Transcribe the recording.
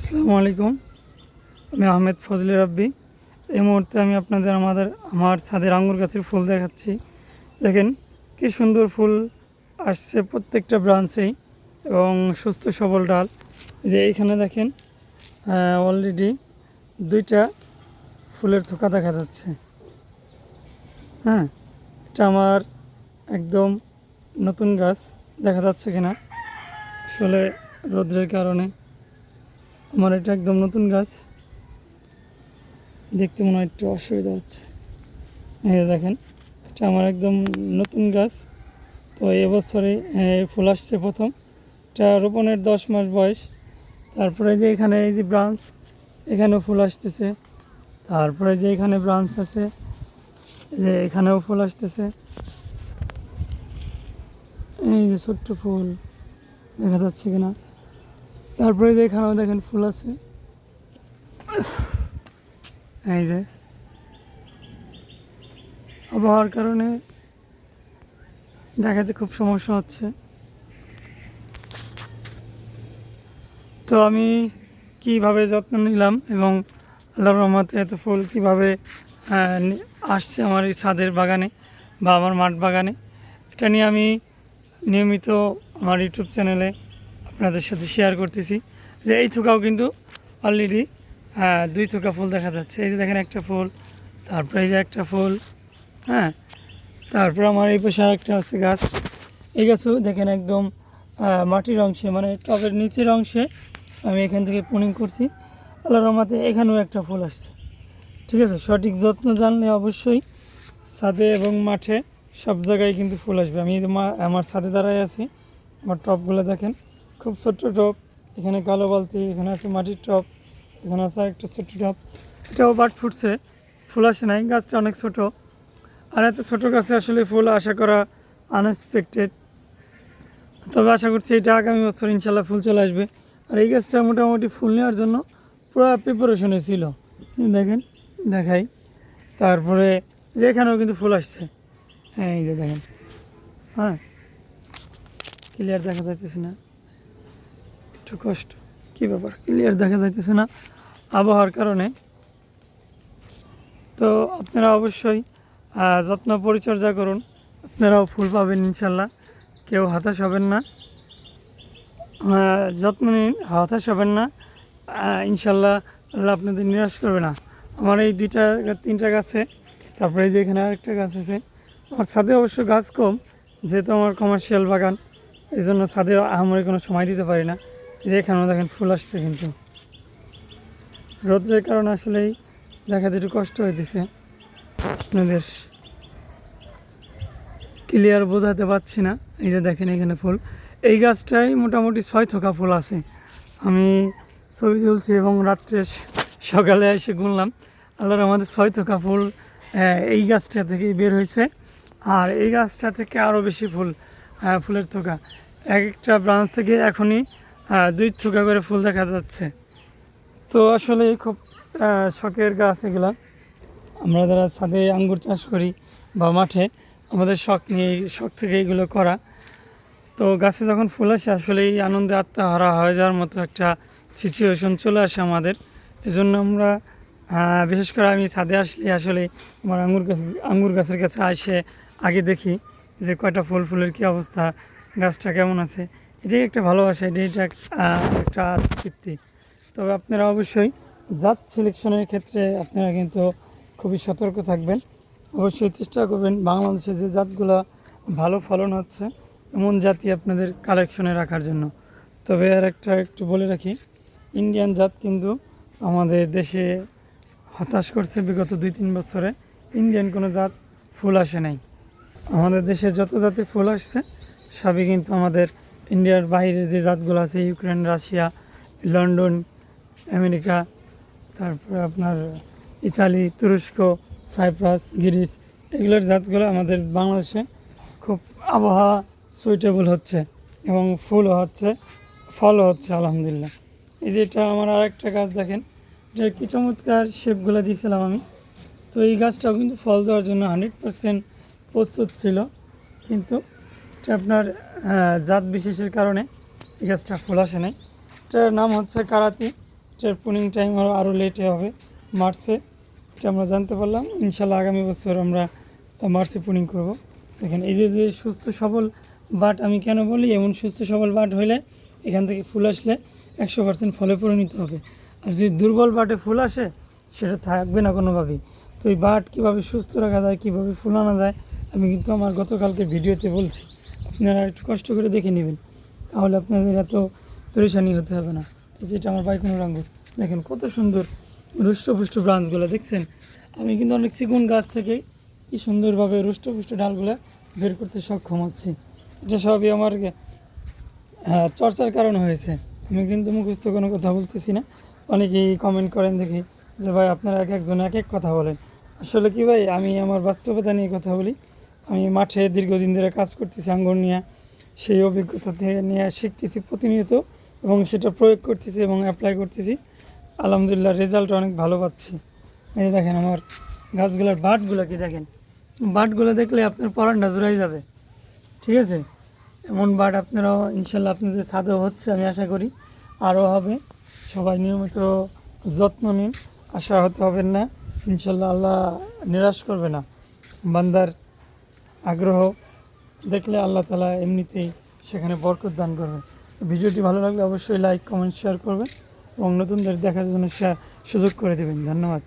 আসসালামু আলাইকুম। আমি আহমেদ ফজলে রাব্বি। এই মুহূর্তে আমি আপনাদের আমাদের, আমার ছাদের আঙ্গুর গাছের ফুল দেখাচ্ছি। দেখেন, কি সুন্দর ফুল আসছে প্রত্যেকটা ব্রাঞ্চেই এবং সুস্থ সবল ডাল। যে এইখানে দেখেন অলরেডি দুইটা ফুলের থোকা দেখা যাচ্ছে। হ্যাঁ এটা আমার একদম নতুন গাছ, দেখা যাচ্ছে কিনা? আসলে রোদ্রের কারণে। আমার এটা একদম নতুন গাছ। দেখতে মনে হয় একটু অসুবিধা হচ্ছে। এই দেখেন, এটা আমার একদম নতুন গাছ। তো এবছরে ফুল আসছে প্রথম। এটা রোপণের দশ মাস বয়স। তারপরে যে এখানে এই যে ব্রাঞ্চ, এখানেও ফুল আসতেছে। তারপরে যে এখানে ব্রাঞ্চ আছে যে এখানেও ফুল আসতেছে। এই যে ছোট্ট ফুল, দেখা যাচ্ছে কিনা? তারপরে যে এখানেও দেখেন ফুল আছে। এই যে। আবহাওয়ার কারণে দেখাতে খুব সমস্যা হচ্ছে। তো আমি কীভাবে যত্ন নিলাম এবং আল্লাহর রহমতে এত ফুল কীভাবে আসছে আমার এই ছাদের বাগানে বা আমার মাঠ বাগানে, এটা নিয়ে আমি নিয়মিত আমার ইউটিউব চ্যানেলে আপনাদের সাথে শেয়ার করতেছি। যে এই থোকাও কিন্তু অলরেডি দুই থোকা ফুল দেখা যাচ্ছে। এই যে দেখেন একটা ফুল, তারপরে এই যে একটা ফুল হ্যাঁ? তারপর আমার এই পাশে আরেকটা আছে গাছ। এই গাছও দেখেন একদম মাটির অংশে মানে টবের নিচের অংশে আমি এখান থেকে পুনিং করছি। আল্লাহর রহমতে এখানেও একটা ফুল আসছে। ঠিক আছে? সঠিক যত্ন জানলে অবশ্যই ছাদে এবং মাঠে সব জায়গায় কিন্তু ফুল আসবে। আমি আমার ছাদে দাঁড়ায় আছি। আমার টপগুলো দেখেন। খুব ছোট্ট টপ, এখানে কালো বালতি, এখানে আছে মাটির টপ, এখানে আছে একটা ছোট্ট টপ। এটাও বাট ফুটছে, ফুল আসে নাই, গাছটা অনেক ছোট। আর এত ছোটো গাছে আসলে ফুল আশা করা আনএক্সপেক্টেড তবে আশা করছি এটা আগামী বছর ইনশাল্লাহ ফুল চলে আসবে। আর এই গাছটা মোটামুটি ফুল নেওয়ার জন্য পুরো প্রিপারেশনে ছিল। দেখেন, দেখাই। তারপরে যে এখানেও কিন্তু ফুল আসছে। হ্যাঁ এই যে দেখেন। হ্যাঁ ক্লিয়ার দেখা যাইতেছে না। কষ্ট। কী ব্যাপার? ক্লিয়ার দেখা যাইতেছে না আবহাওয়ার কারণে। তো আপনারা অবশ্যই যত্ন পরিচর্যা করুন। আপনারাও ফুল পাবেন ইনশাল্লাহ। কেউ হতাশ হবেন না। যত্ন নিন, হতাশ হবেন না। ইনশাল্লাহ আল্লাহ আপনাদের নিরাশ করবে না। আমার এই দুইটা তিনটা গাছে, তারপরে এই যে এখানে আরেকটা গাছ আছে। আমার ছাদে অবশ্য গাছ কম, যেহেতু আমার কমার্শিয়াল বাগান এই জন্য ছাদে আহামরি কোনো সময় দিতে পারি না। এখানেও দেখেন ফুল আসছে কিন্তু। রোদ্রের কারণে আসলেই দেখাতে একটু কষ্ট হইতেছে। আপনাদের ক্লিয়ার বোঝাতে পারছি না। এই যে দেখেন এখানে ফুল। এই গাছটাই মোটামুটি ছয় থোকা ফুল আছে। আমি ছবি তুলছি এবং রাত্রে সকালে এসে গুনলাম। আল্লাহর আমাদের ছয় থোকা ফুল এই গাছটা থেকেই বের হয়েছে আর এই গাছটা থেকে আরও বেশি ফুল ফুলের থোকা। এক একটা ব্রাঞ্চ থেকে এখনই দুই থোকা করে ফুল দেখা যাচ্ছে। তো আসলে খুব শখের গাছ এগুলা। আমরা যারা ছাদে আঙ্গুর চাষ করি বা মাঠে, আমাদের শখ নিয়ে, শখ থেকে এগুলো করা। তো গাছে যখন ফুল আসে আসলে এই আনন্দে আত্মহারা হয়ে যাওয়ার মতো একটা সিচুয়েশন চলে আসে আমাদের। এজন্য আমরা বিশেষ করে আমি ছাদে আসলে আসলে আমার আঙ্গুর গাছ, আঙ্গুর গাছের কাছে আসে আগে দেখি যে কয়টা ফুল, ফুলের কী অবস্থা, গাছটা কেমন আছে। এটাই একটা ভালোবাসা, এটাই একটা একটা আত্মতৃপ্তি। তবে আপনারা অবশ্যই জাত সিলেকশনের ক্ষেত্রে আপনারা কিন্তু খুবই সতর্ক থাকবেন। অবশ্যই চেষ্টা করবেন বাংলাদেশে যে জাতগুলো ভালো ফলন হচ্ছে, এমন জাতি আপনাদের কালেকশনে রাখার জন্য। তবে আর একটা একটু বলে রাখি ইন্ডিয়ান জাত কিন্তু আমাদের দেশে হতাশ করছে বিগত দুই তিন বছরে। ইন্ডিয়ান কোনো জাত ফুল আসে নাই। আমাদের দেশে যত জাতি ফুল আসছে, সবই কিন্তু আমাদের ইন্ডিয়ার বাইরের যে জাতগুলো আছে, ইউক্রেন, রাশিয়া, লন্ডন, আমেরিকা, তারপরে আপনার ইতালি, তুরস্ক, সাইপ্রাস, গ্রিস, এগুলোর জাতগুলো আমাদের বাংলাদেশে খুব আবহাওয়া সুইটেবল হচ্ছে এবং ফুলও হচ্ছে, ফলও হচ্ছে, আলহামদুলিল্লাহ। এই যে এটা আমার আরেকটা গাছ দেখেন, এটা কি চমৎকার শেপগুলো দিয়েছিলাম আমি। তো এই গাছটাও কিন্তু ফল দেওয়ার জন্য হান্ড্রেড পারসেন্ট প্রস্তুত ছিল, কিন্তু এটা আপনার জাত বিশেষের কারণে এই গাছটা ফুল আসে নাই। এটার নাম হচ্ছে কারাতি। এটার পুনিং টাইম আরও আরও লেটে হবে, মার্চে। এটা আমরা জানতে পারলাম। ইনশাল্লাহ আগামী বছর আমরা মার্চে পুনিং করব। দেখেন, এই যে যে সুস্থ সবল বাট আমি কেন বলি, এমন সুস্থ সবল বাট হইলে এখান থেকে ফুল আসলে একশো পার্সেন্ট ফলে পরিণত হবে। আর যদি দুর্বল বাটে ফুল আসে, সেটা থাকবে না কোনোভাবেই। তো এই বাট কীভাবে সুস্থ রাখা যায়, কীভাবে ফুল আনা যায়, আমি কিন্তু আমার গতকালকে ভিডিওতে বলছি। আপনারা একটু কষ্ট করে দেখে নেবেন। তাহলে আপনাদের এত পরেশানি হতে হবে না। এই যে এটা আমার বাইকুনোর আঙ্গুর। দেখেন কত সুন্দর রুষ্টপুষ্ট ব্রাঞ্চগুলো, দেখছেন? আমি কিন্তু অনেক চিকুন গাছ থেকে কি সুন্দরভাবে রুষ্টপুষ্ট ডালগুলো বের করতে সক্ষম হচ্ছি। এটা সবই আমার চর্চার কারণ হয়েছে। আমি কিন্তু মুখস্থ কোনো কথা বলতেছি না। অনেকেই কমেন্ট করেন দেখি যে, ভাই, আপনারা এক একজন এক এক কথা বলেন। আসলে কি ভাই, আমি আমার বাস্তবতা নিয়ে কথা বলি। আমি মাঠে দীর্ঘদিন ধরে কাজ করতেছি আঙ্গুর নিয়ে, সেই অভিজ্ঞতা থেকে নিয়ে শিখতেছি প্রতিনিয়ত এবং সেটা প্রয়োগ করতেছি এবং অ্যাপ্লাই করতেছি। আলহামদুলিল্লাহ রেজাল্ট অনেক ভালো পাচ্ছি। এই দেখেন আমার গাছগুলোর বাটগুলো কি দেখেন? বাটগুলো দেখলে আপনার পরানটা জোড়াই যাবে। ঠিক আছে? এমন বাট আপনারাও ইনশাল্লাহ আপনাদের ছাদেও হচ্ছে, আমি আশা করি। আরও হবে। সবাই নিয়মিত যত্ন নিন। আশা হতে হবেন না। ইনশাল্লাহ আল্লাহ নিরাশ করবে না। বান্দার আগ্রহ দেখলে আল্লাহ তালা এমনিতেই সেখানে বরকত দান করবেন। ভিডিওটি ভালো লাগলে অবশ্যই লাইক কমেন্ট শেয়ার করবেন এবং নতুনদের দেখার জন্য সুযোগ করে দেবেন। ধন্যবাদ।